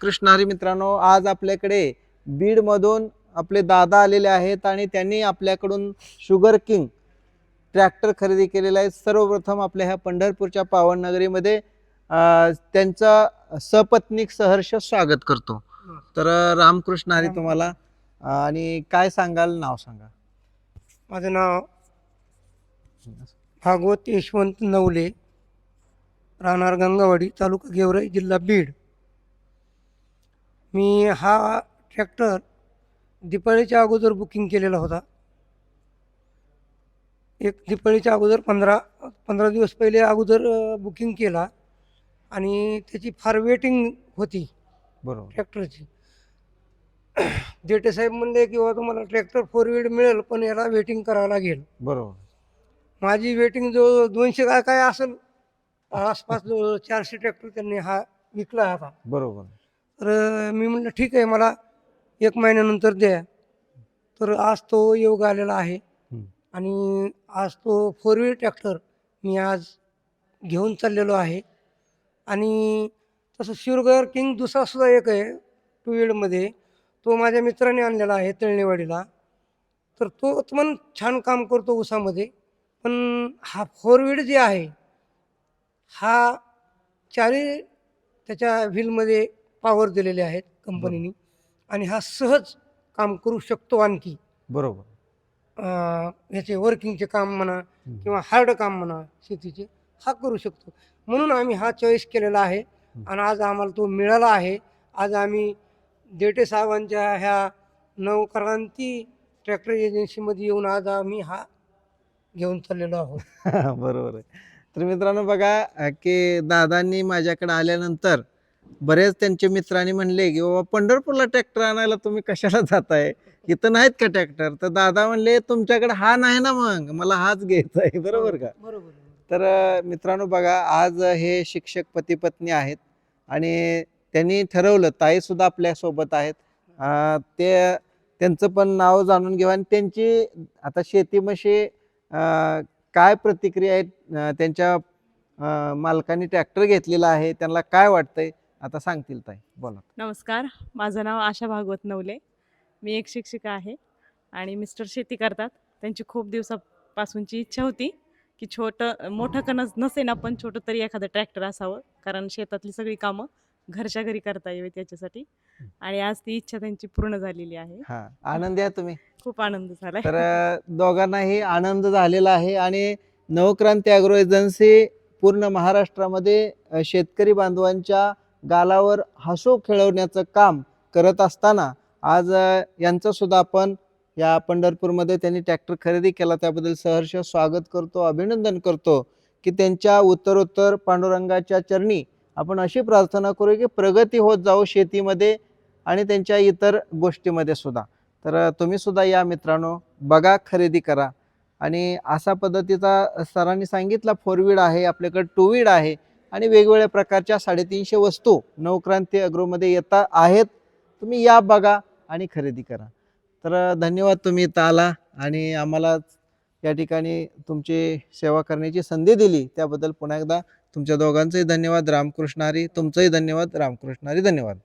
कृष्णारी मित्रांनो आज आपल्याकडे बीडमधून आपले दादा आलेले आहेत आणि त्यांनी आपल्याकडून शुगर किंग ट्रॅक्टर खरेदी केलेला आहे. सर्वप्रथम आपल्या ह्या पंढरपूरच्या पावननगरीमध्ये त्यांचा सपत्नीक सहर्ष स्वागत करतो. तर रामकृष्ण हरी तुम्हाला आणि काय सांगाल नाव सांगा. माझं नाव भागवत यशवंत नवले राहणार गंगावाडी तालुका गेवराई जिल्हा बीड. मी हा ट्रॅक्टर दिपाळीच्या अगोदर बुकिंग केलेला होता. एक दिपाळीच्या अगोदर पंधरा पंधरा दिवस पहिले अगोदर बुकिंग केला आणि त्याची फार वेटिंग होती बरोबर. ट्रॅक्टरची देटे साहेब म्हणले की बाबा तुम्हाला ट्रॅक्टर फोर व्हील मिळेल पण याला वेटिंग करावं लागेल. बरोबर. माझी वेटिंग जवळ दोनशे काय काय असेल आसपास जवळ चारशे ट्रॅक्टर त्यांनी हा विकला होता. बरोबर. तर मी म्हटलं ठीक आहे मला एक महिन्यानंतर द्या. तर आज तो योग आलेला आहे. आणि आज तो फोर व्हील ट्रॅक्टर मी आज घेऊन चाललेलो आहे. आणि तसं शिरगर किंग दुसरा सुद्धा एक आहे टू व्हीलमध्ये तो माझ्या मित्राने आणलेला आहे तळणेवाडीला. तर तो पण छान काम करतो उसामध्ये पण हा फोर व्हील जे आहे हा चारही त्याच्या व्हीलमध्ये पॉवर दिलेले आहेत कंपनीने आणि हा सहज काम करू शकतो आणखी. बरोबर. अं, ह्याचे वर्किंगचे काम म्हणा किंवा हार्ड काम म्हणा शेतीचे हा करू शकतो. म्हणून आम्ही हा चॉईस केलेला आहे. आणि आज आम्हाला तो मिळाला आहे. आज आम्ही देटे साहेबांच्या ह्या नवक्रांती ट्रॅक्टर एजन्सीमध्ये येऊन आज आम्ही हा घेऊन चाललेलो आहोत. बरोबर आहे. तर मित्रांनो बघा अ, की दादांनी माझ्याकडे आल्यानंतर बरेच त्यांचे मित्रांनी म्हणले की बाबा पंढरपूरला ट्रॅक्टर आणायला तुम्ही कशाला जाताय? इथं नाहीत का ट्रॅक्टर तर दादा म्हणले तुमच्याकडे हा नाही ना मग मला हाच घ्यायचा आहे. बरोबर का? बरोबर तर मित्रांनो बघा आज हे शिक्षक पती पत्नी आहेत आणि त्यांनी ठरवलं ताई सुद्धा आपल्यासोबत आहेत. ते त्यांचं पण नाव जाणून घेऊ आणि त्यांची आता शेतीमध्ये काय प्रतिक्रिया आहे अ, त्यांच्या मालकाने ट्रॅक्टर घेतलेला आहे त्यांना काय वाटतंय? आता सांगतील ताई. बोला. नमस्कार. माझं नाव आशा भागवत नवले. मी एक शिक्षिका आहे आणि मिस्टर शेती करतात. त्यांची खूप दिवसापासूनची इच्छा होती की छोटं मोठं कणस नसेन आपण छोटं तरी एखादं ट्रॅक्टर असावं. कारण शेतातली सगळी कामं घरच्या घरी करता यावी त्याच्यासाठी आणि आज ती इच्छा त्यांची पूर्ण झालेली आहे. हा. आनंदी आहे तुम्ही? खूप आनंद झालाय. तर दोघांनाही आनंद झालेला आहे आणि नवक्रांती अॅग्रो एजन्सी पूर्ण महाराष्ट्रामध्ये शेतकरी बांधवांच्या गालावर हसू खेळवण्याचं काम करत असताना आज यांचंसुद्धा यांचं सुद्धा आपण या पंढरपूरमध्ये त्यांनी ट्रॅक्टर खरेदी केला. त्याबद्दल सहर्ष स्वागत करतो अभिनंदन करतो की त्यांच्या उत्तरोत्तर पांडुरंगाच्या चरणी आपण अशी प्रार्थना करू की प्रगती होत जाऊ शेतीमध्ये आणि त्यांच्या इतर गोष्टीमध्ये सुद्धा. तर तुम्ही सुद्धा या मित्रांनो बघा खरेदी करा. आणि असा पद्धतीचा सरांनी सांगितला फोर व्हील आहे आपल्याकडे टू व्हीड आहे. आणि वेगवेगळ्या प्रकारच्या साडेतीनशे वस्तू नवक्रांती अग्रोमध्ये येता आहेत. तुम्ही या बघा आणि खरेदी करा. तर धन्यवाद तुम्ही इथं आला आणि आम्हाला या ठिकाणी तुमची सेवा करण्याची संधी दिली. त्याबद्दल पुन्हा एकदा तुमच्या दोघांचंही धन्यवाद. रामकृष्ण हरी तुमचंही धन्यवाद. रामकृष्ण हरी धन्यवाद.